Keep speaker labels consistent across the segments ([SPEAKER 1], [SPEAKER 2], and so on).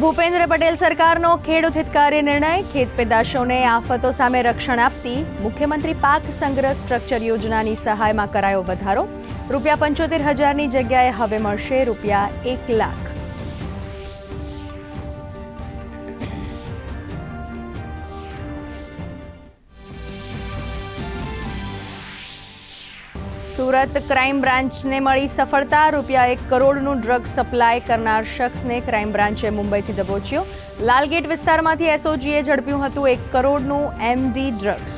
[SPEAKER 1] ભૂપેન્દ્ર પટેલ સરકારનો ખેડૂત હિતકારી નિર્ણય, ખેત પેદાશોને આફતો સામે રક્ષણ આપતી, મુખ્યમંત્રી પાક સંગ્રહ સ્ટ્રક્ચર યોજનાની સહાયમાં કરાયો વધારો. રૂપિયા પંચોતેર હજારની જગ્યાએ હવે મળશે રૂપિયા એક લાખ. સુરત ક્રાઇમ બ્રાન્ચને મળી સફળતા. રૂપિયા એક કરોડનું ડ્રગ સપ્લાય કરનાર શખ્સને ક્રાઇમ બ્રાન્ચે મુંબઈથી દબોચ્યો. લાલગેટ વિસ્તારમાંથી એસઓજીએ ઝડપ્યું હતું એક કરોડનું એમડી ડ્રગ્સ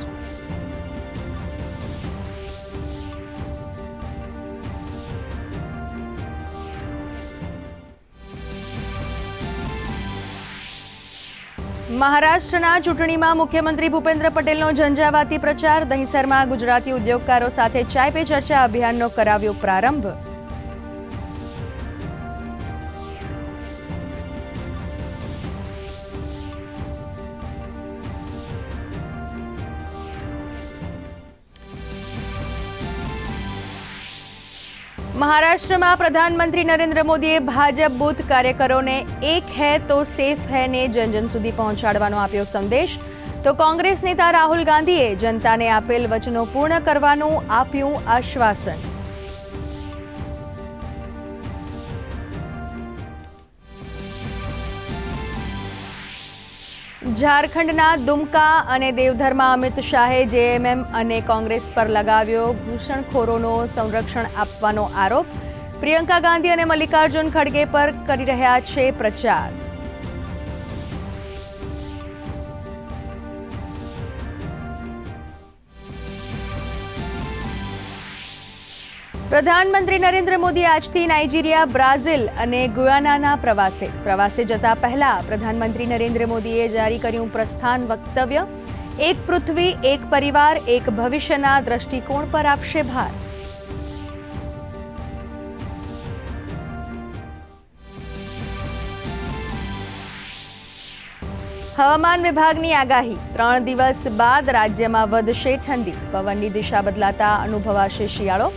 [SPEAKER 1] મહારાષ્ટ્રના ચૂંટણીમાં મુખ્યમંત્રી ભૂપેન્દ્ર પટેલનો ઝંઝાવાતી પ્રચાર. દહીસરમાં ગુજરાતી ઉદ્યોગકારો સાથે ચાય પે ચર્ચા અભિયાનનો કરાવ્યો પ્રારંભ. મહારાષ્ટ્રમાં પ્રધાનમંત્રી નરેન્દ્ર મોદીએ ભાજપ બૂથ કાર્યકરોને એક હે તો સેફ હે ને જન જન સુધી પહોંચાડવાનો આપ્યો સંદેશ. તો કોંગ્રેસ નેતા રાહુલ ગાંધીએ જનતાને આપેલ વચનો પૂર્ણ કરવાનું આપ્યું આશ્વાસન. ઝારખંડના દુમકા અને દેવધરમાં અમિત શાહે જેએમએમ અને કોંગ્રેસ પર લગાવ્યો ઘૂસણખોરોનો સંરક્ષણ આપવાનો આરોપ. પ્રિયંકા ગાંધી અને મલ્લિકાર્જુન ખડગે પર કરી રહ્યા છે પ્રચાર. પ્રધાનમંત્રી નરેન્દ્ર મોદી આજથી નાઇજીરિયા, બ્રાઝિલ અને ગુયાનાના પ્રવાસે. પ્રવાસે જતા પહેલા પ્રધાનમંત્રી નરેન્દ્ર મોદીએ જારી કર્યું પ્રસ્થાન વક્તવ્ય, એક પૃથ્વી, એક પરિવાર, એક ભવિષ્યના દ્રષ્ટિકોણ પર આપશે ભાર. હવામાન વિભાગની આગાહી. ત્રણ દિવસ બાદ રાજ્યમાં વધશે ઠંડી. પવનની દિશા બદલાતા અનુભવાશે શિયાળો.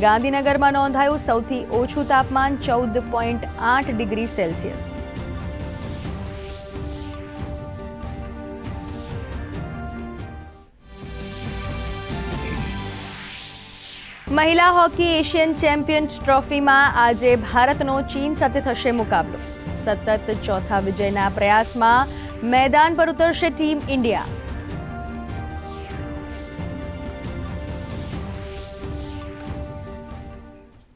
[SPEAKER 1] ગાંધીનગરમાં નોંધાયું સૌથી ઓછું તાપમાન ચૌદ પોઈન્ટ આઠ ડિગ્રી સેલ્સિયસ. મહિલા હોકી એશિયન ચેમ્પિયન્સ ટ્રોફીમાં આજે ભારતનો ચીન સાથે થશે મુકાબલો. સતત ચોથા વિજયના પ્રયાસમાં મેદાન પર ઉતરશે ટીમ ઇન્ડિયા.